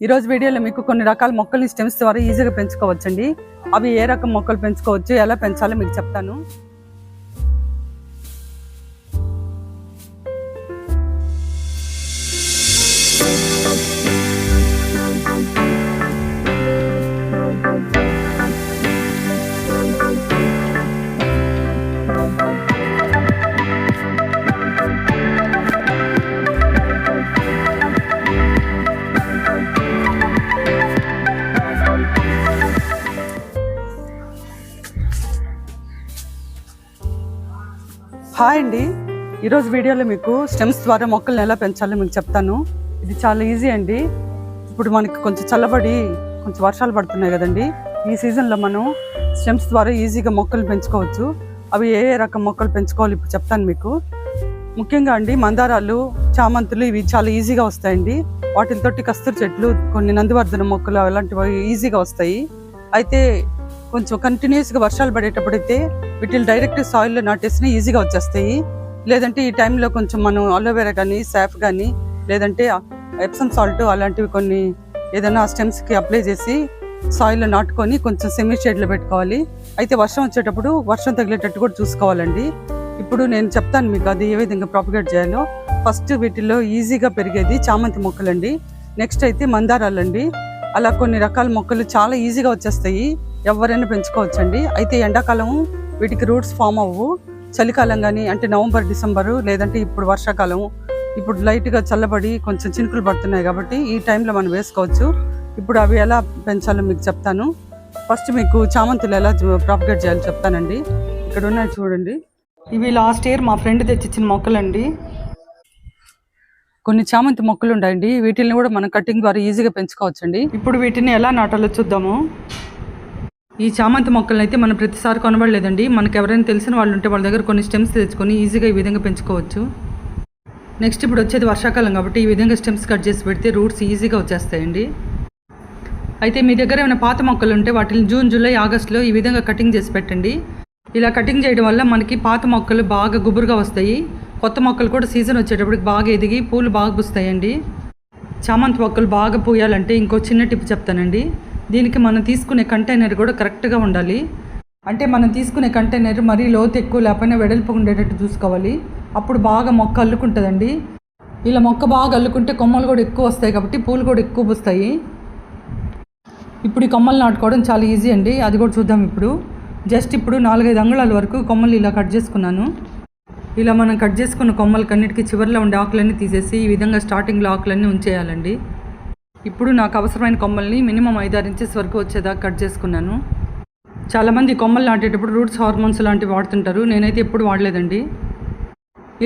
ఈ రోజు వీడియోలో మీకు కొన్ని రకాల మొక్కల్ని స్టెమ్స్ ద్వారా ఈజీగా పెంచుకోవచ్చండి. అవి ఏ రకం మొక్కలు పెంచుకోవచ్చు ఎలా పెంచాలో మీకు చెప్తాను. హాయ్ అండి. ఈరోజు వీడియోలో మీకు స్టెమ్స్ ద్వారా మొక్కల్ని ఎలా పెంచాలో మీకు చెప్తాను. ఇది చాలా ఈజీ అండి. ఇప్పుడు మనకి కొంచెం చల్లబడి కొంచెం వర్షాలు పడుతున్నాయి కదండి. ఈ సీజన్లో మనం స్టెమ్స్ ద్వారా ఈజీగా మొక్కలు పెంచుకోవచ్చు. అవి ఏ ఏ రకం మొక్కలు పెంచుకోవాలి ఇప్పుడు చెప్తాను మీకు. ముఖ్యంగా అండి మందారాలు చామంతులు ఇవి చాలా ఈజీగా వస్తాయండి. వాటితోటి కస్తూరి చెట్లు కొన్ని నందివర్ధన మొక్కలు అలాంటివి ఈజీగా వస్తాయి. అయితే కొంచెం కంటిన్యూస్గా వర్షాలు పడేటప్పుడైతే వీటిని డైరెక్ట్ సాయిల్లో నాటేసిన ఈజీగా వచ్చేస్తాయి. లేదంటే ఈ టైంలో కొంచెం మనం అలోవెరా కానీ సాఫ్ కానీ లేదంటే ఎప్సమ్ సాల్ట్ అలాంటివి కొన్ని ఏదైనా స్టెమ్స్కి అప్లై చేసి సాయిల్లో నాటుకొని కొంచెం సెమీ షేడ్లో పెట్టుకోవాలి. అయితే వర్షం వచ్చేటప్పుడు వర్షం తగిలేటట్టు కూడా చూసుకోవాలండి. ఇప్పుడు నేను చెప్తాను మీకు అది ఏ విధంగా ప్రాపగేట్ చేయాలో. ఫస్ట్ వీటిల్లో ఈజీగా పెరిగేది చామంతి మొక్కలండి. నెక్స్ట్ అయితే మందారాలండి. అలా కొన్ని రకాల మొక్కలు చాలా ఈజీగా వచ్చేస్తాయి. ఎవరైనా పెంచుకోవచ్చండి. అయితే ఎండాకాలం వీటికి రూట్స్ ఫామ్ అవ్వవు చలికాలం కానీ అంటే నవంబర్ డిసెంబరు లేదంటే ఇప్పుడు వర్షాకాలం ఇప్పుడు లైట్గా చల్లబడి కొంచెం చినుకులు పడుతున్నాయి కాబట్టి ఈ టైంలో మనం వేసుకోవచ్చు. ఇప్పుడు అవి ఎలా పెంచాలో మీకు చెప్తాను. ఫస్ట్ మీకు చామంతులు ఎలా ప్రాపగేట్ చేయాలో చెప్తానండి. ఇక్కడ ఉన్నాయి చూడండి. ఇవి లాస్ట్ ఇయర్ మా ఫ్రెండ్ తెచ్చిచ్చిన మొక్కలండి. కొన్ని చామంతి మొక్కలు ఉన్నాయండి వీటిని కూడా మనం కటింగ్ ద్వారా ఈజీగా పెంచుకోవచ్చండి. ఇప్పుడు వీటిని ఎలా నాటాలో చూద్దాము. ఈ చామంతి మొక్కలను అయితే మనం ప్రతిసారి కొనబడలేదండి. మనకు ఎవరైనా తెలిసిన వాళ్ళు ఉంటే వాళ్ళ దగ్గర కొన్ని స్టెమ్స్ తెచ్చుకొని ఈజీగా ఈ విధంగా పెంచుకోవచ్చు. నెక్స్ట్ ఇప్పుడు వచ్చేది వర్షాకాలం కాబట్టి ఈ విధంగా స్టెమ్స్ కట్ చేసి పెడితే రూట్స్ ఈజీగా వచ్చేస్తాయండి. అయితే మీ దగ్గర ఏమైనా పాత మొక్కలు ఉంటే వాటిని జూన్ జూలై ఆగస్టులో ఈ విధంగా కటింగ్ చేసి పెట్టండి. ఇలా కటింగ్ చేయడం వల్ల మనకి పాత మొక్కలు బాగా గుబురుగా వస్తాయి. కొత్త మొక్కలు కూడా సీజన్ వచ్చేటప్పటికి బాగా ఎదిగి పూలు బాగా పూస్తాయండి. చామంతి మొక్కలు బాగా పూయాలంటే ఇంకో చిన్న టిప్ చెప్తానండి. దీనికి మనం తీసుకునే కంటైనర్ కూడా కరెక్ట్గా ఉండాలి. అంటే మనం తీసుకునే కంటైనర్ మరీ లోతు ఎక్కువ లేకపోయినా వెడల్పు ఉండేటట్టు చూసుకోవాలి. అప్పుడు బాగా మొక్క అల్లుకుంటుందండి. ఇలా మొక్క బాగా అల్లుకుంటే కొమ్మలు కూడా ఎక్కువ వస్తాయి కాబట్టి పూలు కూడా ఎక్కువ పూస్తాయి. ఇప్పుడు ఈ కొమ్మలు నాటుకోవడం చాలా ఈజీ అండి. అది కూడా చూద్దాం ఇప్పుడు. జస్ట్ ఇప్పుడు నాలుగైదు అంగుళాల వరకు కొమ్మలు ఇలా కట్ చేసుకున్నాను. ఇలా మనం కట్ చేసుకున్న కొమ్మలకన్నిటికీ చివరిలో ఉండే ఆకులన్నీ తీసేసి ఈ విధంగా స్టార్టింగ్లో ఆకులన్నీ ఉంచేయాలండి. ఇప్పుడు నాకు అవసరమైన కొమ్మల్ని మినిమం ఐదారు ఇంచెస్ వరకు వచ్చేదాకా కట్ చేసుకున్నాను. చాలామంది కొమ్మలు నాటేటప్పుడు రూట్స్ హార్మోన్స్ లాంటివి వాడుతుంటారు. నేనైతే ఎప్పుడు వాడలేదండి.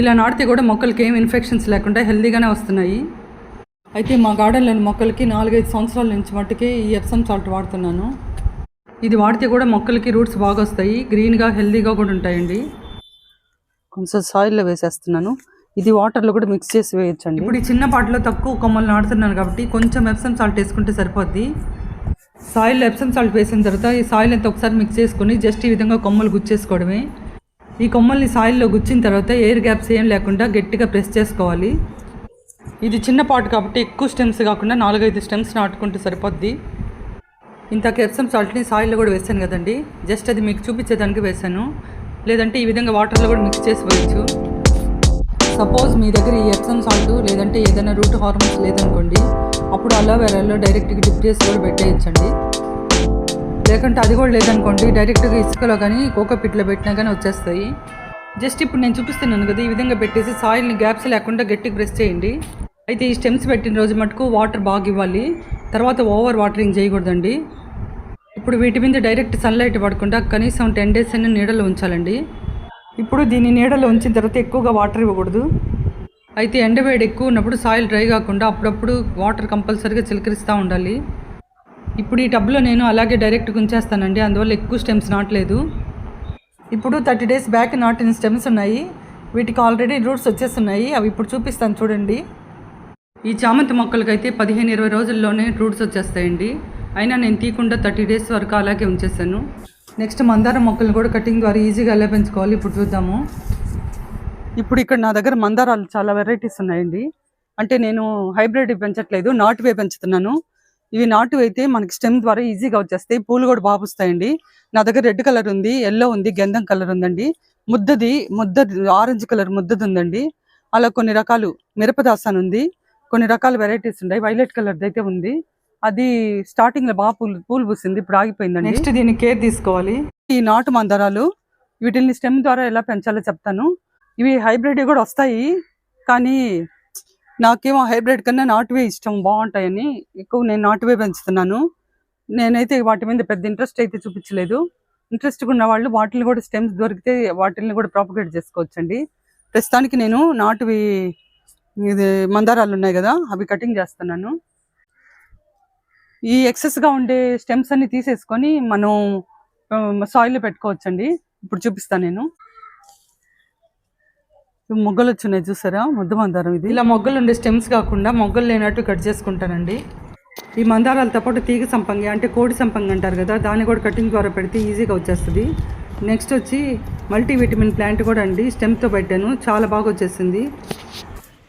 ఇలా నాటితే కూడా మొక్కలకి ఏం ఇన్ఫెక్షన్స్ లేకుండా హెల్దీగానే వస్తున్నాయి. అయితే మా గార్డెన్లోని మొక్కలకి నాలుగైదు సంవత్సరాల నుంచి మట్టుకే ఈ ఎప్సమ్ సాల్ట్ వాడుతున్నాను. ఇది వాడితే కూడా మొక్కలకి రూట్స్ బాగా వస్తాయి. గ్రీన్గా హెల్దీగా కూడా ఉంటాయండి. కొంచెం సాయిల్లో వేసేస్తున్నాను. ఇది వాటర్లో కూడా మిక్స్ చేసి వేయచ్చండి. ఇప్పుడు ఈ చిన్న పాటలో తక్కువ కొమ్మలు నాడుతున్నాను కాబట్టి కొంచెం ఎప్సమ్ సాల్ట్ వేసుకుంటే సరిపోద్ది. సాయిల్ ఎప్సమ్ సాల్ట్ వేసిన తర్వాత ఈ సాయిల్ అంతా ఒకసారి మిక్స్ చేసుకొని జస్ట్ ఈ విధంగా కొమ్మలు గుచ్చేసుకోవడమే. ఈ కొమ్మల్ని సాయిల్లో గుచ్చిన తర్వాత ఎయిర్ గ్యాప్స్ ఏం లేకుండా గట్టిగా ప్రెస్ చేసుకోవాలి. ఇది చిన్న పాట్ కాబట్టి ఎక్కువ స్టెమ్స్ కాకుండా నాలుగైదు స్టెమ్స్ నాటుకుంటే సరిపోద్ది. ఇంత ఎప్సమ్ సాల్ట్ని సాయిల్లో కూడా వేసాను కదండి. జస్ట్ అది మీకు చూపించేదానికి వేసాను. లేదంటే ఈ విధంగా వాటర్లో కూడా మిక్స్ చేసి వేయచ్చు. సపోజ్ మీ దగ్గర ఈ ఎప్సమ్ సాల్ట్ లేదంటే ఏదైనా రూట్ హార్మోన్స్ లేదనుకోండి అప్పుడు అలోవెరాలో డైరెక్ట్గా డిప్ చేసి కూడా పెట్టేయచ్చండి. లేకుంటే అది కూడా లేదనుకోండి డైరెక్ట్గా ఇసుకలో కానీ కోకో పిట్లో పెట్టినా కానీ వచ్చేస్తాయి. జస్ట్ ఇప్పుడు నేను చూపిస్తున్నాను కదా ఈ విధంగా పెట్టేసి సాయిల్ని గ్యాప్స్ లేకుండా గట్టిగా ప్రెస్ చేయండి. అయితే ఈ స్టెమ్స్ పెట్టిన రోజు మటుకు వాటర్ బాగా ఇవ్వాలి. తర్వాత ఓవర్ వాటరింగ్ చేయకూడదండి. ఇప్పుడు వీటి మీద డైరెక్ట్ సన్లైట్ పడకుండా కనీసం టెన్ డేస్ అయినా నీడలో ఉంచాలండి. ఇప్పుడు దీన్ని నీడలో ఉంచిన తర్వాత ఎక్కువగా వాటర్ ఇవ్వకూడదు. అయితే ఎండవేడి ఎక్కువ ఉన్నప్పుడు సాయిల్ డ్రై కాకుండా అప్పుడప్పుడు వాటర్ కంపల్సరీగా చిలకరిస్తూ ఉండాలి. ఇప్పుడు ఈ టబ్లో నేను అలాగే డైరెక్ట్గా ఉంచేస్తానండి అందువల్ల ఎక్కువ స్టెమ్స్ నాటలేదు. ఇప్పుడు థర్టీ డేస్ బ్యాక్ నాటిన స్టెమ్స్ ఉన్నాయి వీటికి ఆల్రెడీ రూట్స్ వచ్చేస్తున్నాయి అవి ఇప్పుడు చూపిస్తాను చూడండి. ఈ చామంతి మొక్కలకైతే పదిహేను ఇరవై రోజుల్లోనే రూట్స్ వచ్చేస్తాయండి. అయినా నేను తీయకుండా థర్టీ డేస్ వరకు అలాగే ఉంచేసాను నెక్స్ట్ మందారం మొక్కలను కూడా కటింగ్ ద్వారా ఈజీగా ఎలా పెంచుకోవాలి ఇప్పుడు చూద్దాము. ఇప్పుడు ఇక్కడ నా దగ్గర మందారాలు చాలా వెరైటీస్ ఉన్నాయండి. అంటే నేను హైబ్రిడ్ పెంచట్లేదు నాటువే పెంచుతున్నాను. ఇవి నాటు అయితే మనకి స్టెమ్ ద్వారా ఈజీగా వచ్చేస్తాయి. పూలు కూడా బాగా వస్తాయండి. నా దగ్గర రెడ్ కలర్ ఉంది ఎల్లో ఉంది గంధం కలర్ ఉందండి. ముద్దది ముద్ద ఆరెంజ్ కలర్ ముద్దది ఉందండి. అలా కొన్ని రకాలు మిరపదాసాన్ ఉంది కొన్ని రకాల వెరైటీస్ ఉన్నాయి. వైలెట్ కలర్ అయితే ఉంది. అది స్టార్టింగ్లో బాగా పూలు పూలు పూసింది. ఇప్పుడు ఆగిపోయిందండి. నెక్స్ట్ దీన్ని కేర్ తీసుకోవాలి. ఈ నాటు మందారాలు వీటిని స్టెమ్ ద్వారా ఎలా పెంచాలో చెప్తాను. ఇవి హైబ్రిడ్ కూడా వస్తాయి. కానీ నాకేమో హైబ్రిడ్ కన్నా నాటువే ఇష్టం బాగుంటాయని ఎక్కువ నేను నాటువే పెంచుతున్నాను. నేనైతే వాటి మీద పెద్ద ఇంట్రెస్ట్ అయితే చూపించలేదు. ఇంట్రెస్ట్ ఉన్న వాళ్ళు వాటిని కూడా స్టెమ్స్ దొరికితే వాటిని కూడా ప్రాపగేట్ చేసుకోవచ్చండి. ప్రస్తుతానికి నేను నాటువి ఇది మందారాలు ఉన్నాయి కదా అవి కటింగ్ చేస్తున్నాను. ఈ ఎక్సెస్గా ఉండే స్టెమ్స్ అన్ని తీసేసుకొని మనం సాయిల్ పెట్టుకోవచ్చండి. ఇప్పుడు చూపిస్తాను నేను. మొగ్గలు వచ్చినాయి చూసారా? ముద్దు మందారం ఇది. ఇలా మొగ్గలు ఉండే స్టెమ్స్ కాకుండా మొగ్గలు లేనట్టు కట్ చేసుకుంటానండి. ఈ మందారాలతో పాటు తీగ సంపంగి అంటే కోడి సంపంగి అంటారు కదా దాన్ని కూడా కటింగ్ ద్వారా పెడితే ఈజీగా వచ్చేస్తుంది. నెక్స్ట్ వచ్చి మల్టీవిటమిన్ ప్లాంట్ కూడా అండి స్టెమ్తో పెట్టాను. చాలా బాగా వచ్చేసింది.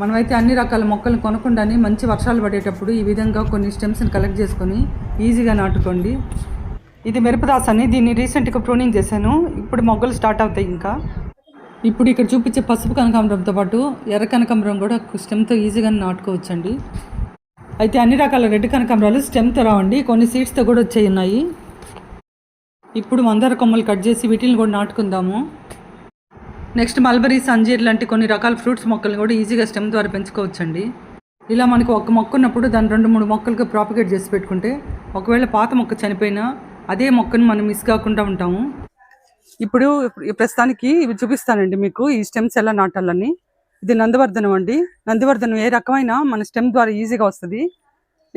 మనమైతే అన్ని రకాల మొక్కలు కొనకుండానే మంచి వర్షాలు పడేటప్పుడు ఈ విధంగా కొన్ని స్టెమ్స్ని కలెక్ట్ చేసుకొని ఈజీగా నాటుకోండి. ఇది మిరపదాస్ అని దీన్ని రీసెంట్గా ప్రూనింగ్ చేశాను. ఇప్పుడు మొగ్గలు స్టార్ట్ అవుతాయి ఇంకా. ఇప్పుడు ఇక్కడ చూపించే పసుపు కనకాంబరంతో పాటు ఎర్ర కనకాంబరం కూడా స్టెమ్తో ఈజీగా నాటుకోవచ్చండి. అయితే అన్ని రకాల రెడ్ కనకాంబరాలు స్టెమ్తో రావండి. కొన్ని సీడ్స్తో కూడా వచ్చాయి ఉన్నాయి ఇప్పుడు మందార కొమ్మలు కట్ చేసి వీటిని కూడా నాటుకుందాము. నెక్స్ట్ మల్బరీ సంజీర్ లాంటి కొన్ని రకాల ఫ్రూట్స్ మొక్కలు కూడా ఈజీగా స్టెమ్ ద్వారా పెంచుకోవచ్చండి. ఇలా మనకు ఒక మొక్క ఉన్నప్పుడు దాని రెండు మూడు మొక్కలకు ప్రాపిగేట్ చేసి పెట్టుకుంటే ఒకవేళ పాత మొక్క చనిపోయినా అదే మొక్కను మనం మిస్ కాకుండా ఉంటాము. ఇప్పుడు ప్రస్తుతానికి ఇవి చూపిస్తానండి మీకు ఈ స్టెమ్స్ ఎలా నాటాలని ఇది నందివర్ధనం అండి. నందివర్ధనం ఏ రకమైన మన స్టెమ్ ద్వారా ఈజీగా వస్తుంది.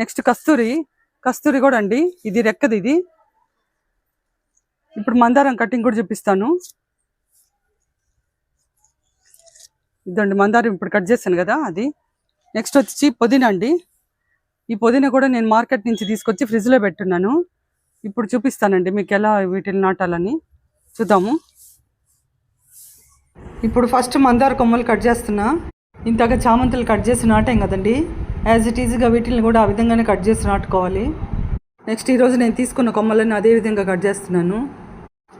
నెక్స్ట్ కస్తూరి. కస్తూరి కూడా అండి. ఇది రెక్కది ఇది. ఇప్పుడు మందారం కటింగ్ కూడా చూపిస్తాను. ఇదండి మందారం ఇప్పుడు కట్ చేశాను కదా అది. నెక్స్ట్ వచ్చి పుదీనా అండి. ఈ పుదీనా కూడా నేను మార్కెట్ నుంచి తీసుకొచ్చి ఫ్రిడ్జ్లో పెట్టున్నాను. ఇప్పుడు చూపిస్తానండి మీకు ఎలా వీటిని నాటాలని. చూద్దాము. ఇప్పుడు ఫస్ట్ మందార కొమ్మలు కట్ చేస్తున్నా. ఇంతగా చామంతులు కట్ చేసి నాటాం కదండి. యాజ్ ఇట్ ఈజీగా వీటిని కూడా ఆ విధంగానే కట్ చేసి నాటుకోవాలి. నెక్స్ట్ ఈరోజు నేను తీసుకున్న కొమ్మలను అదే విధంగా కట్ చేస్తున్నాను.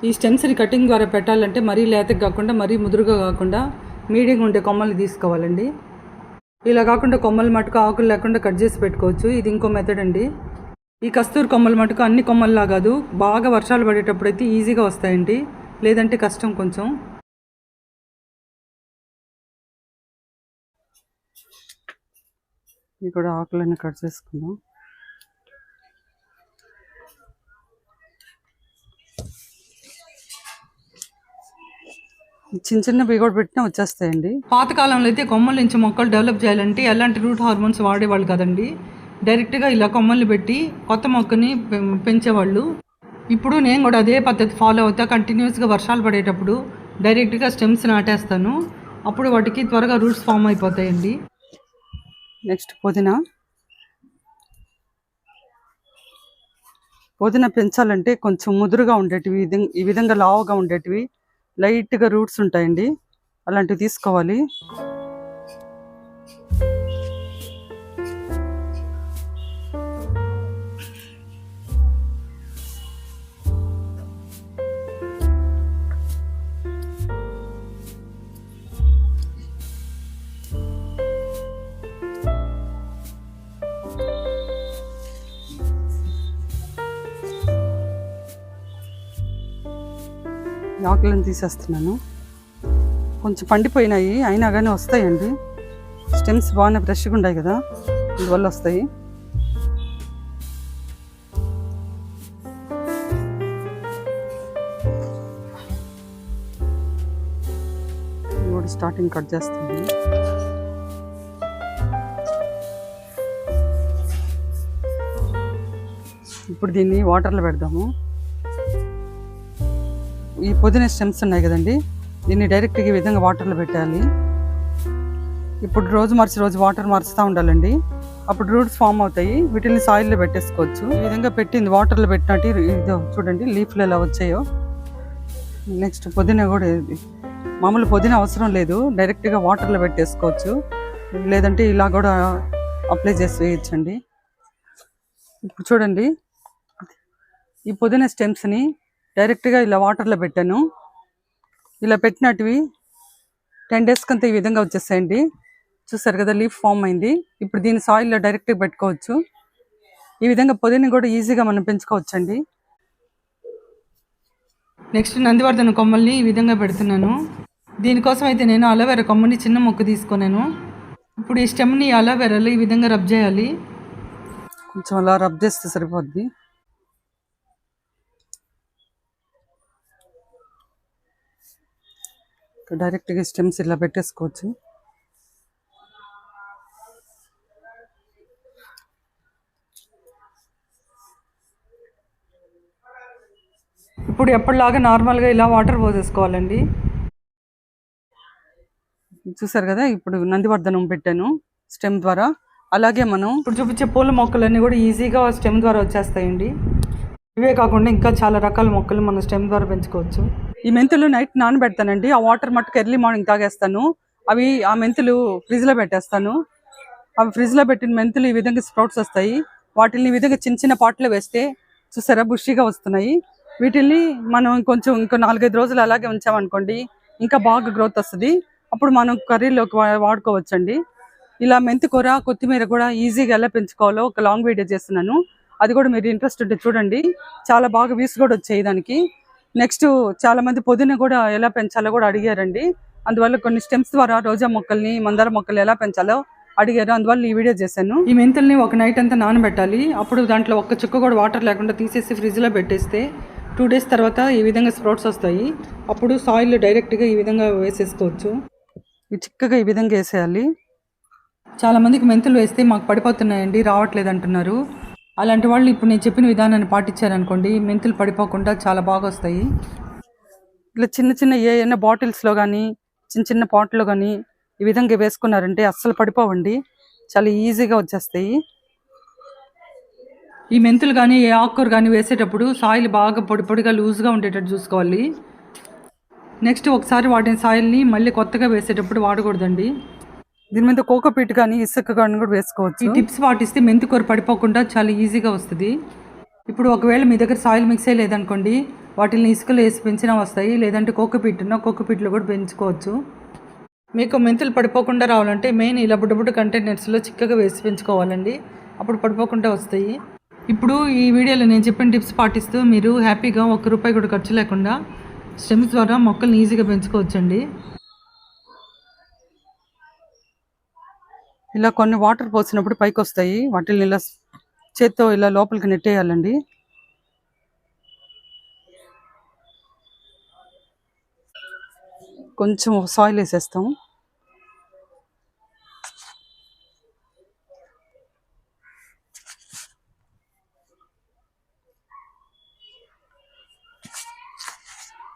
ఈ స్టెమ్స్ని కటింగ్ ద్వారా పెట్టాలంటే మరీ లేతగా కాకుండా మరీ ముదురుగా కాకుండా మీడియంగా ఉండే కొమ్మలు తీసుకోవాలండి. ఇలా కాకుండా కొమ్మలు మటుకు ఆకులు లేకుండా కట్ చేసి పెట్టుకోవచ్చు. ఇది ఇంకో మెథడ్ అండి. ఈ కస్తూరి కొమ్మలు మటుకు అన్ని కొమ్మల్లా కాదు బాగా వర్షాలు పడేటప్పుడు అయితే ఈజీగా వస్తాయండి. లేదంటే కష్టం కొంచెం. ఇక్కడ కూడా ఆకులన్నీ కట్ చేసుకుందాం. చిన్న చిన్నవి కూడా పెట్టినా వచ్చేస్తాయండి. పాతకాలంలో అయితే కొమ్మల నుంచి మొక్కలు డెవలప్ చేయాలంటే ఎలాంటి రూట్ హార్మోన్స్ వాడేవాళ్ళు కదండి. డైరెక్ట్గా ఇలా కొమ్మల్ని పెట్టి కొత్త మొక్కని పెంచేవాళ్ళు. ఇప్పుడు నేను కూడా అదే పద్ధతి ఫాలో అవుతా. కంటిన్యూస్గా వర్షాలు పడేటప్పుడు డైరెక్ట్గా స్టెమ్స్ నాటేస్తాను. అప్పుడు వాటికి త్వరగా రూట్స్ ఫామ్ అయిపోతాయండి. నెక్స్ట్ పుదీనా. పుదీనా పెంచాలంటే కొంచెం ముదురుగా ఉండేటివి ఈ విధంగా లావుగా ఉండేటివి లైట్గా రూట్స్ ఉంటాయండి. అలాంటివి తీసుకోవాలి. ఆకులను తీసేస్తున్నాను. కొంచెం పండిపోయినాయి అయినా కానీ వస్తాయండి. స్టెమ్స్ బాగానే ఫ్రెష్గా ఉన్నాయి కదా అందువల్ల వస్తాయి. కూడా స్టార్టింగ్ కట్ చేస్తుంది ఇప్పుడు దీన్ని వాటర్లో పెడదాము. ఈ పుదీనా స్టెమ్స్ ఉన్నాయి కదండి. దీన్ని డైరెక్ట్గా ఈ విధంగా వాటర్లో పెట్టాలి. ఇప్పుడు రోజు మార్చి రోజు వాటర్ మార్చుతూ ఉండాలండి. అప్పుడు రూట్స్ ఫామ్ అవుతాయి. వీటిని సాయిల్లో పెట్టేసుకోవచ్చు. ఈ విధంగా పెట్టింది వాటర్లో పెట్టినట్టు ఇదో చూడండి లీఫ్లు ఎలా వచ్చాయో. నెక్స్ట్ పుదీనా కూడా మామూలు పుదీనా అవసరం లేదు. డైరెక్ట్గా వాటర్లో పెట్టేసుకోవచ్చు. లేదంటే ఇలా కూడా అప్లై చేసి వేయచ్చండి ఇప్పుడు చూడండి. ఈ పుదీనా స్టెమ్స్ని డైరెక్ట్గా ఇలా వాటర్లో పెట్టాను. ఇలా పెట్టినట్టువి టెన్ డేస్కి అంతా ఈ విధంగా వచ్చేసాయండి చూసారు కదా లీఫ్ ఫామ్ అయింది. ఇప్పుడు దీన్ని సాయిల్లో డైరెక్ట్గా పెట్టుకోవచ్చు. ఈ విధంగా పొదిని కూడా ఈజీగా మనం పెంచుకోవచ్చండి. నెక్స్ట్ నందివర్ధన కొమ్మల్ని ఈ విధంగా పెడుతున్నాను. దీనికోసం అయితే నేను అలోవెరా కొమ్మని చిన్న మొక్క తీసుకున్నాను. ఇప్పుడు ఈ స్టెమ్ని అలోవెరాలో ఈ విధంగా రబ్ చేయాలి. కొంచెం అలా రబ్ చేస్తే సరిపోద్ది. డైరెక్ట్గా స్టెమ్స్ ఇలా పెట్టేసుకోవచ్చు. ఇప్పుడు ఎప్పటిలాగా నార్మల్గా ఇలా వాటర్ పోసేసుకోవాలండి. చూసారు కదా ఇప్పుడు నందివర్ధనం పెట్టాను స్టెమ్ ద్వారా. అలాగే మనం ఇప్పుడు చూపించే పూల మొక్కలన్నీ కూడా ఈజీగా స్టెమ్ ద్వారా వచ్చేస్తాయండి. ఇవే కాకుండా ఇంకా చాలా రకాల మొక్కలు మనం స్టెమ్ ద్వారా పెంచుకోవచ్చు. ఈ మెంతులు నైట్ నానబెడతానండి. ఆ వాటర్ మట్టుకు ఎర్లీ మార్నింగ్ తాగేస్తాను. అవి ఆ మెంతులు ఫ్రిడ్జ్లో పెట్టేస్తాను. అవి ఫ్రిడ్జ్లో పెట్టిన మెంతులు ఈ విధంగా స్ప్రౌట్స్ వస్తాయి. వాటిని ఈ విధంగా చిన్న చిన్న పాటలో వేస్తే చూసారా బుషిగా వస్తున్నాయి. వీటిని మనం కొంచెం ఇంకో నాలుగైదు రోజులు అలాగే ఉంచామనుకోండి ఇంకా బాగా గ్రోత్ వస్తుంది. అప్పుడు మనం కర్రీలోకి వాడుకోవచ్చండి. ఇలా మెంతి కూర కొత్తిమీర కూడా ఈజీగా ఎలా పెంచుకోవాలో ఒక లాంగ్ వీడియో చేస్తున్నాను. అది కూడా మీరు ఇంట్రెస్ట్ ఉంటే చూడండి. చాలా బాగా వీస్ కూడా వచ్చాయి దానికి. నెక్స్ట్ చాలా మంది పుదీనా కూడా ఎలా పెంచాలో కూడా అడిగారండి. అందువల్ల కొన్ని స్టెమ్స్ ద్వారా రోజా మొక్కల్ని మందార మొక్కలు ఎలా పెంచాలో అడిగారు. అందువల్ల ఈ వీడియో చేశాను. ఈ మెంతుల్ని ఒక నైట్ అంతా నానబెట్టాలి. అప్పుడు దాంట్లో ఒక్క చుక్క కూడా వాటర్ లేకుండా తీసేసి ఫ్రిడ్జ్లో పెట్టేస్తే టూ డేస్ తర్వాత ఈ విధంగా స్ప్రౌట్స్ వస్తాయి. అప్పుడు సాయిల్ డైరెక్ట్గా ఈ విధంగా వేసేసుకోవచ్చు. ఇవి చిక్కగా ఈ విధంగా వేసేయాలి. చాలామందికి మెంతులు వేస్తే మాకు పడిపోతున్నాయండి రావట్లేదు అంటున్నారు అలాంటి వాళ్ళు ఇప్పుడు నేను చెప్పిన విధానాన్ని పాటించారనుకోండి మెంతులు పడిపోకుండా చాలా బాగా వస్తాయి ఇట్లా చిన్న చిన్న ఏ అయినా బాటిల్స్లో కానీ చిన్న చిన్న పాట్లో కానీ ఈ విధంగా వేసుకున్నారంటే అస్సలు పడిపోవండి. చాలా ఈజీగా వచ్చేస్తాయి. ఈ మెంతులు కానీ ఏ ఆకుకూర కానీ వేసేటప్పుడు సాయిల్ బాగా పొడి పొడిగా లూజ్గా ఉండేటట్టు చూసుకోవాలి. నెక్స్ట్ ఒకసారి వాడిన సాయిల్ని మళ్ళీ కొత్తగా వేసేటప్పుడు వాడకూడదండి. దీని మీద కోకోపీట్ కానీ ఇసుక కానీ కూడా వేసుకోవచ్చు. ఈ టిప్స్ పాటిస్తే మెంతి కూర పడిపోకుండా చాలా ఈజీగా వస్తుంది. ఇప్పుడు ఒకవేళ మీ దగ్గర సాయిల్ మిక్సే లేదనుకోండి వాటిని ఇసుకలో వేసి పెంచినా వస్తాయి. లేదంటే కోకోపీట్ ఉన్న కోకోపీట్లో కూడా పెంచుకోవచ్చు. మీకు మెంతులు పడిపోకుండా రావాలంటే మెయిన్ ఇలా బుడ్డబుడ్డ కంటైనర్స్లో చిక్కగా వేసి పెంచుకోవాలండి. అప్పుడు పడిపోకుండా వస్తాయి. ఇప్పుడు ఈ వీడియోలో నేను చెప్పిన టిప్స్ పాటిస్తూ మీరు హ్యాపీగా ఒక్క రూపాయి కూడా ఖర్చు లేకుండా స్టెమ్స్ ద్వారా మొక్కల్ని ఈజీగా పెంచుకోవచ్చండి. ఇలా కొన్ని వాటర్ పోసినప్పుడు పైకి వస్తాయి వాటిని ఇలా చేత్తో ఇలా లోపలికి నెట్టేయాలండి. కొంచెం సాయిల్ వేసేస్తాం.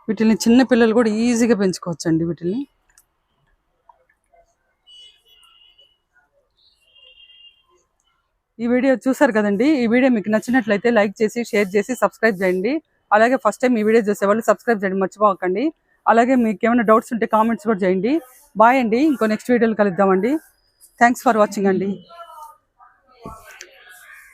వీటిని చిన్న పిల్లలు కూడా ఈజీగా పెంచుకోవచ్చండి వీటిని ఈ వీడియో చూసారు కదండి? ఈ వీడియో మీకు నచ్చినట్లయితే లైక్ చేసి షేర్ చేసి సబ్స్క్రైబ్ చేయండి. అలాగే ఫస్ట్ టైం ఈ వీడియో చూసేవాళ్ళు సబ్స్క్రైబ్ చేయండి మర్చిపోకండి. అలాగే మీకు ఏమైనా డౌట్స్ ఉంటే కామెంట్స్ కూడా చేయండి. బాయ్ అండి. ఇంకో నెక్స్ట్ వీడియోలు కలుద్దామండి. థ్యాంక్స్ ఫర్ వాచింగ్ అండి.